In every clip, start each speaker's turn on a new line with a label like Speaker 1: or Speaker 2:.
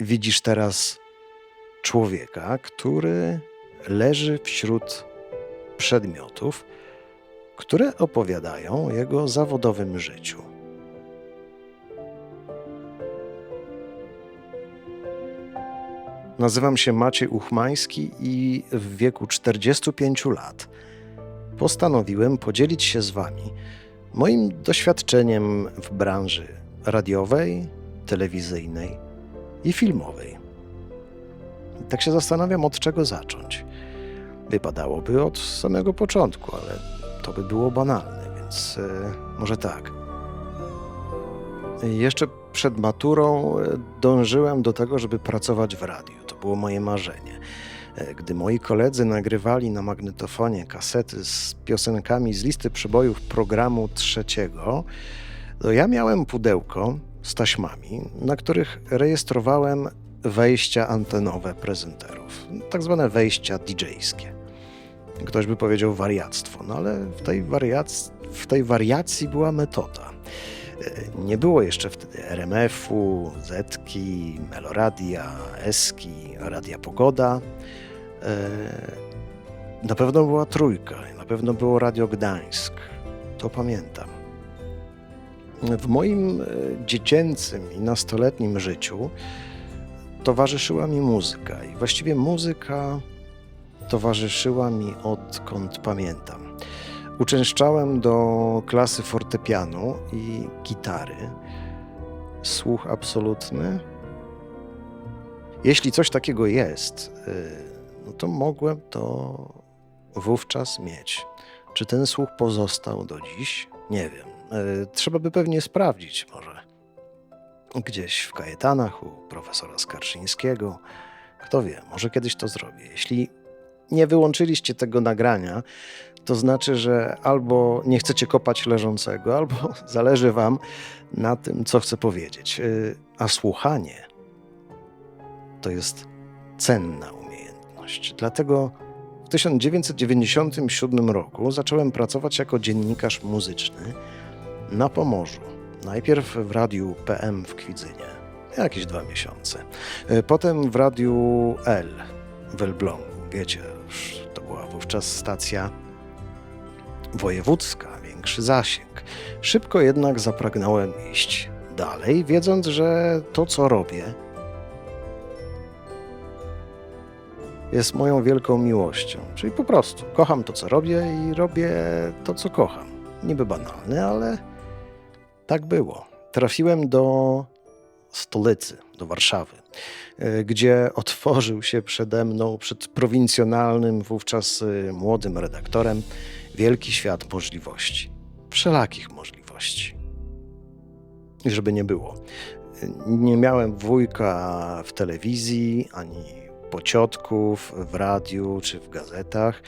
Speaker 1: widzisz teraz człowieka, który leży wśród przedmiotów, które opowiadają o jego zawodowym życiu. Nazywam się Maciej Uchmański i w wieku 45 lat postanowiłem podzielić się z Wami moim doświadczeniem w branży radiowej, telewizyjnej i filmowej. Tak się zastanawiam, od czego zacząć. Wypadałoby od samego początku, ale to by było banalne, więc e, może tak. Jeszcze przed maturą e, dążyłem do tego, żeby pracować w radiu. To było moje marzenie. E, Gdy moi koledzy nagrywali na magnetofonie kasety z piosenkami z listy przebojów programu trzeciego, to ja miałem pudełko z taśmami, na których rejestrowałem wejścia antenowe prezenterów, tak zwane wejścia DJ-skie. Ktoś by powiedział wariactwo, no ale w tej, wariac- w tej wariacji była metoda. E, Nie było jeszcze wtedy RMF-u, Zetki, Meloradia, Eski, Radia Pogoda. E, Na pewno była Trójka, na pewno było Radio Gdańsk. To pamiętam. W moim e, dziecięcym i nastoletnim życiu towarzyszyła mi muzyka i właściwie muzyka towarzyszyła mi odkąd pamiętam. Uczęszczałem do klasy fortepianu i gitary. Słuch absolutny. Jeśli coś takiego jest, y, no to mogłem to wówczas mieć. Czy ten słuch pozostał do dziś? Nie wiem. Y, Trzeba by pewnie sprawdzić może. Gdzieś w Kajetanach u profesora Skarszyńskiego. Kto wie, może kiedyś to zrobię. Jeśli nie wyłączyliście tego nagrania, to znaczy, że albo nie chcecie kopać leżącego, albo zależy Wam na tym, co chcę powiedzieć. Yy, A słuchanie to jest cenna umiejętność. Dlatego w 1997 roku zacząłem pracować jako dziennikarz muzyczny na Pomorzu. Najpierw w radiu PM w Kwidzynie, jakieś dwa miesiące. Yy, Potem w radiu L w Elblągu. Wiecie, to była wówczas stacja wojewódzka, większy zasięg. Szybko jednak zapragnąłem iść dalej, wiedząc, że to, co robię, jest moją wielką miłością. Czyli po prostu kocham to, co robię i robię to, co kocham. Niby banalne, ale tak było. Trafiłem do stolicy, do Warszawy, y, gdzie otworzył się przede mną, przed prowincjonalnym, wówczas y, młodym redaktorem, wielki świat możliwości. Wszelakich możliwości. I żeby nie było. Nie miałem wujka w telewizji, ani pociotków w radiu czy w gazetach.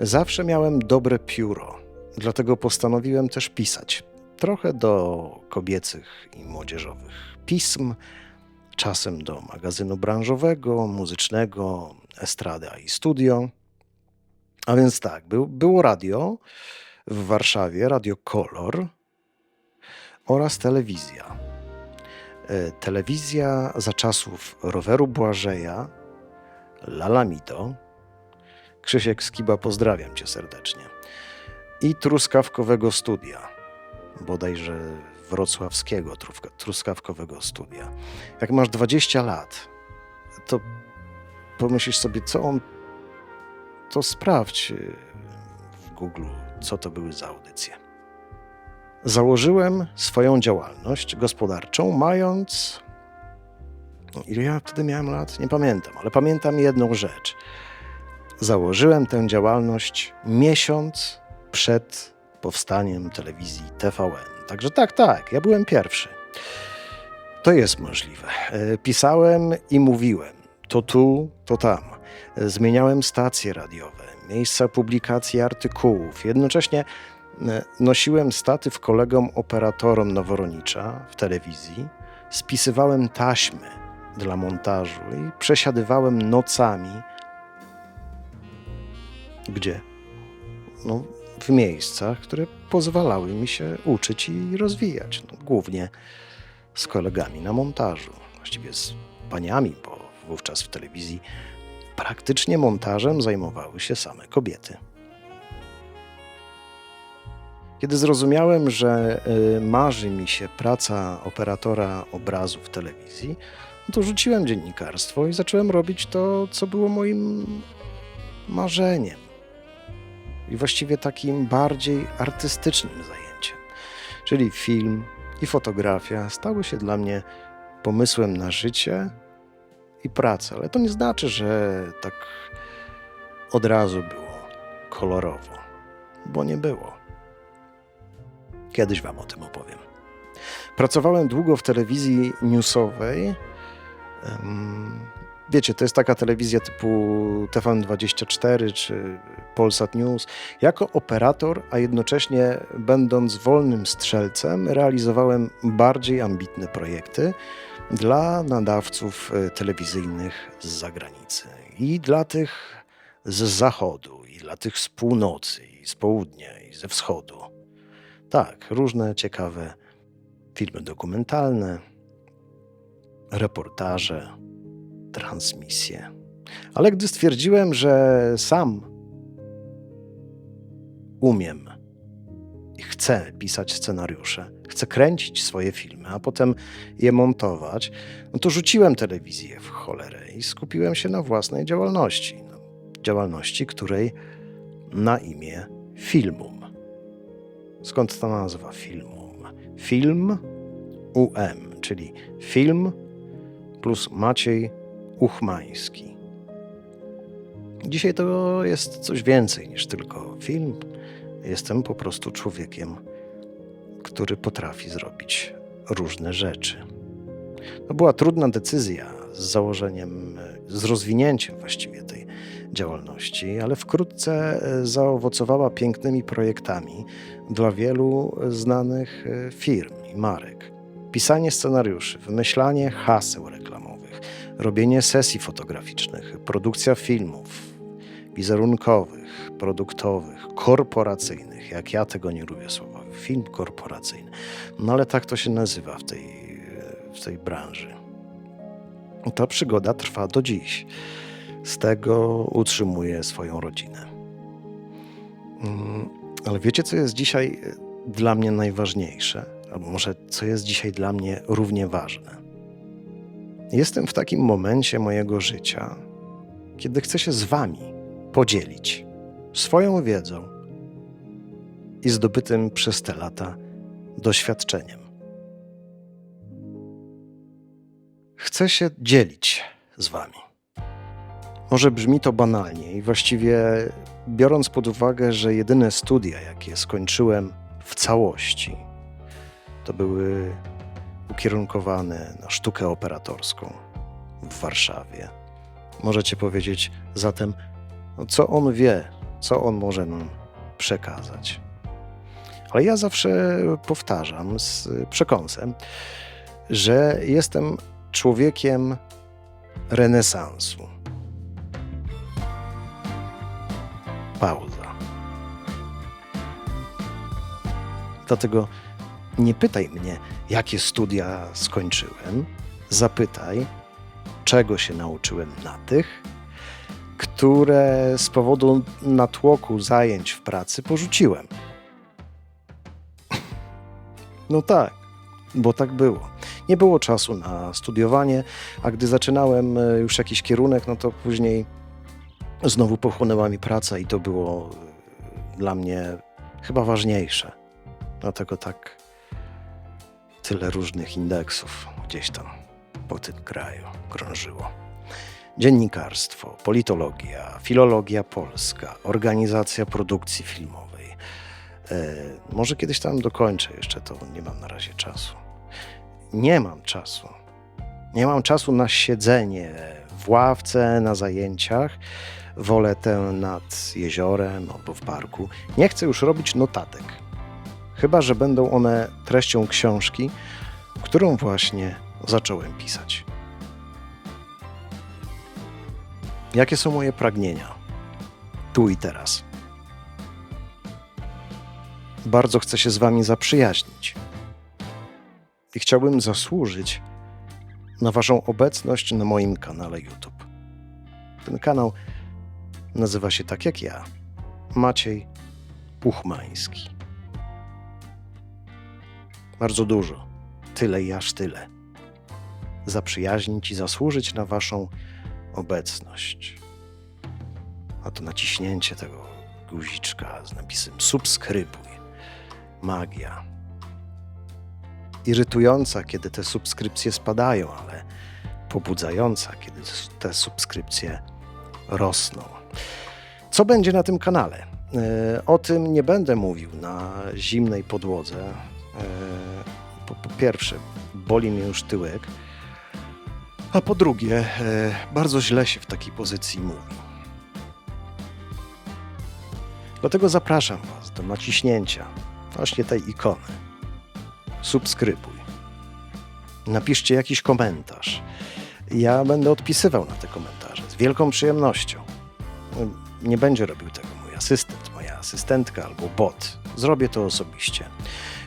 Speaker 1: Zawsze miałem dobre pióro, dlatego postanowiłem też pisać. Trochę do kobiecych i młodzieżowych pism, czasem do magazynu branżowego, muzycznego, Estrada i Studio. A więc tak, był, było radio w Warszawie, Radio Kolor oraz telewizja. E, Telewizja za czasów roweru Błażeja, Lalamido, Krzysiek Skiba, pozdrawiam cię serdecznie, i truskawkowego studia, bodajże wrocławskiego truskawkowego studia. Jak masz 20 lat, to pomyślisz sobie, co on. To sprawdź y, w Google, co to były za audycje. Założyłem swoją działalność gospodarczą, mając. No, ile ja wtedy miałem lat? Nie pamiętam, ale pamiętam jedną rzecz. Założyłem tę działalność miesiąc przed powstaniem telewizji TVN. Także tak, tak, ja byłem pierwszy. To jest możliwe. E, Pisałem i mówiłem. To tu, to tam. E, Zmieniałem stacje radiowe, miejsca publikacji artykułów. Jednocześnie e, nosiłem statyw kolegom operatorom Noworonicza w telewizji. Spisywałem taśmy dla montażu i przesiadywałem nocami. Gdzie? No, w miejscach, które pozwalały mi się uczyć i rozwijać. No, głównie z kolegami na montażu. właściwie z paniami, bo wówczas w telewizji praktycznie montażem zajmowały się same kobiety. Kiedy zrozumiałem, że y, marzy mi się praca operatora obrazu w telewizji, to rzuciłem dziennikarstwo i zacząłem robić to, co było moim marzeniem. I właściwie takim bardziej artystycznym zajęciem. Czyli film i fotografia stały się dla mnie pomysłem na życie i pracę. Ale to nie znaczy, że tak od razu było kolorowo, bo nie było. Kiedyś Wam o tym opowiem. Pracowałem długo w telewizji newsowej. Wiecie, to jest taka telewizja typu TVN24 czy Polsat News. Jako operator, a jednocześnie będąc wolnym strzelcem, realizowałem bardziej ambitne projekty dla nadawców e, telewizyjnych z zagranicy i dla tych z zachodu, i dla tych z północy, i z południa, i ze wschodu. Tak, różne ciekawe filmy dokumentalne, reportaże, transmisje. Ale gdy stwierdziłem, że sam umiem i chcę pisać scenariusze, chcę kręcić swoje filmy, a potem je montować, no to rzuciłem telewizję w cholerę i skupiłem się na własnej działalności. No, działalności, której na imię Filmum. Skąd ta nazwa Filmum? Film UM, czyli film plus Maciej Uchmański. Dzisiaj to jest coś więcej niż tylko film. Jestem po prostu człowiekiem, który potrafi zrobić różne rzeczy. To była trudna decyzja z założeniem, z rozwinięciem właściwie tej działalności, ale wkrótce e, zaowocowała pięknymi projektami dla wielu znanych e, firm i marek. Pisanie scenariuszy, wymyślanie haseł reklamowych, robienie sesji fotograficznych, produkcja filmów wizerunkowych, produktowych, korporacyjnych, jak ja tego nie lubię słowa, film korporacyjny. No ale tak to się nazywa w tej, w tej branży. Ta przygoda trwa do dziś. Z tego utrzymuję swoją rodzinę. Mm, Ale wiecie, co jest dzisiaj dla mnie najważniejsze? Albo może co jest dzisiaj dla mnie równie ważne? Jestem w takim momencie mojego życia, kiedy chcę się z Wami podzielić swoją wiedzą i zdobytym przez te lata doświadczeniem. Chcę się dzielić z Wami. Może brzmi to banalnie i właściwie biorąc pod uwagę, że jedyne studia, jakie skończyłem w całości, to były ukierunkowane na sztukę operatorską w Warszawie. Możecie powiedzieć zatem, no co on wie, co on może nam przekazać. Ale ja zawsze powtarzam z przekąsem, że jestem człowiekiem renesansu. Pauza. Dlatego nie pytaj mnie, jakie studia skończyłem. Zapytaj, czego się nauczyłem na tych, które z powodu natłoku zajęć w pracy porzuciłem. No tak, bo tak było. Nie było czasu na studiowanie, a gdy zaczynałem e, już jakiś kierunek, no to później znowu pochłonęła mi praca i to było e, dla mnie chyba ważniejsze. Dlatego tak tyle różnych indeksów gdzieś tam po tym kraju krążyło. Dziennikarstwo, politologia, filologia polska, organizacja produkcji filmowej. E, może kiedyś tam dokończę jeszcze to, nie mam na razie czasu. Nie mam czasu. Nie mam czasu na siedzenie w ławce, na zajęciach. Wolę tę nad jeziorem albo w parku. Nie chcę już robić notatek. Chyba, że będą one treścią książki, którą właśnie zacząłem pisać. Jakie są moje pragnienia? Tu i teraz. Bardzo chcę się z Wami zaprzyjaźnić. I chciałbym zasłużyć na Waszą obecność na moim kanale YouTube. Ten kanał nazywa się tak jak ja Maciej Puchmański. Bardzo dużo, tyle i aż tyle. Zaprzyjaźnić i zasłużyć na Waszą obecność. A to naciśnięcie tego guziczka z napisem subskrybuj. Magia. Irytująca, kiedy te subskrypcje spadają, ale pobudzająca, kiedy te subskrypcje rosną. Co będzie na tym kanale? E, O tym nie będę mówił na zimnej podłodze. E, Po, po pierwsze, boli mnie już tyłek, a po drugie, e, bardzo źle się w takiej pozycji mówi. Dlatego zapraszam Was do naciśnięcia właśnie tej ikony. Subskrybuj. Napiszcie jakiś komentarz. Ja będę odpisywał na te komentarze z wielką przyjemnością. Nie będzie robił tego mój asystent, moja asystentka albo bot. Zrobię to osobiście.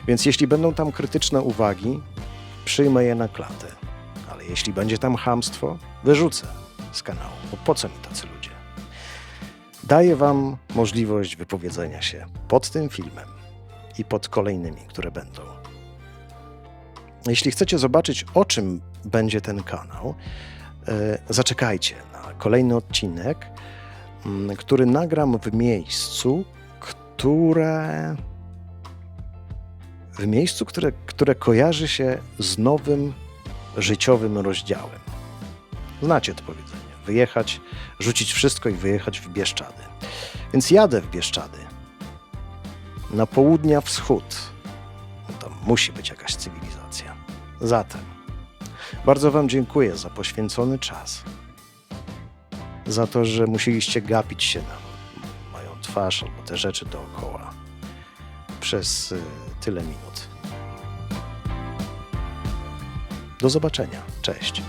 Speaker 1: Więc jeśli będą tam krytyczne uwagi, przyjmę je na klatę. Ale jeśli będzie tam hamstwo, wyrzucę z kanału. Bo po co mi tacy ludzie? Daję Wam możliwość wypowiedzenia się pod tym filmem i pod kolejnymi, które będą. Jeśli chcecie zobaczyć, o czym będzie ten kanał, e, zaczekajcie na kolejny odcinek, m, który nagram w miejscu, które. W miejscu, które, które kojarzy się z nowym życiowym rozdziałem. Znacie to powiedzenie. Wyjechać, rzucić wszystko i wyjechać w Bieszczady. Więc jadę w Bieszczady. Na południa wschód. No Tam musi być jakaś cywilizacja. Zatem bardzo Wam dziękuję za poświęcony czas. Za to, że musieliście gapić się na moją twarz albo te rzeczy dookoła przez y, tyle minut. Do zobaczenia. Cześć.